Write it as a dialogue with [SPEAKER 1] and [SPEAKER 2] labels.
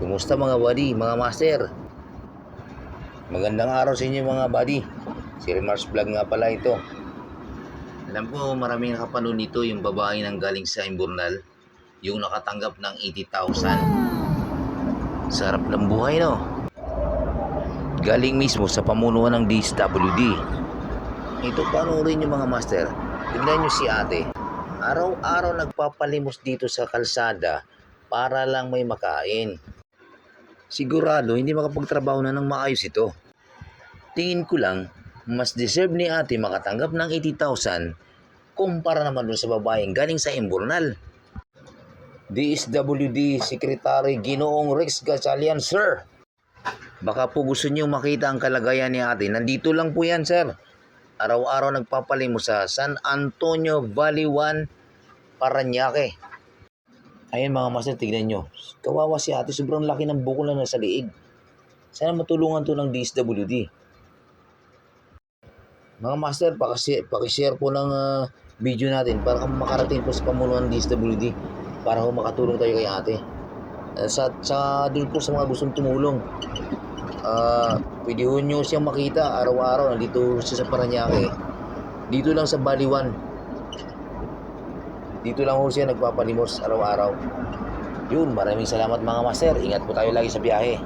[SPEAKER 1] Kumusta mga buddy, mga master? Magandang araw sa inyo mga buddy. Si Remars Vlog nga pala ito. Alam ko maraming nakapanood nito yung babae nang galing sa Imburnal. Yung nakatanggap ng 80,000. Sarap ng buhay no? Galing mismo sa pamunuan ng DSWD. Ito panoorin nyo mga master. Tignan nyo si ate. Araw-araw nagpapalimos dito sa kalsada para lang may makain. Sigurado hindi makapagtrabaho na ng maayos ito. Tingin ko lang, mas deserve ni ate makatanggap ng 80,000 kumpara naman dun sa babaeng galing sa Imburnal. DSWD Secretary Ginoong Rex Gatchalian, Sir. Baka po gusto niyo makita ang kalagayan ni ate. Nandito lang po yan, sir. Araw-araw nagpapalimos sa San Antonio Valley 1, Paranaque. Ayan mga master, tignan nyo. Kawawa si ate, sobrang laki ng buko na nasa liig. Sana matulungan to ng DSWD. Mga master, pakisi- pakishare po ng ah, video natin para makarating po sa pamunuan ng DSWD para ho makatulong tayo kay ate. Eh, sa, sa dun po sa mga gustong tumulong. Ah, pwede ho nyo siyang makita araw-araw nandito siya sa Paranaque. Dito lang sa Baliwan. Dito lang ho siya nagpapalimos araw-araw. Yun, maraming salamat mga master. Ingat po tayo lagi sa biyahe.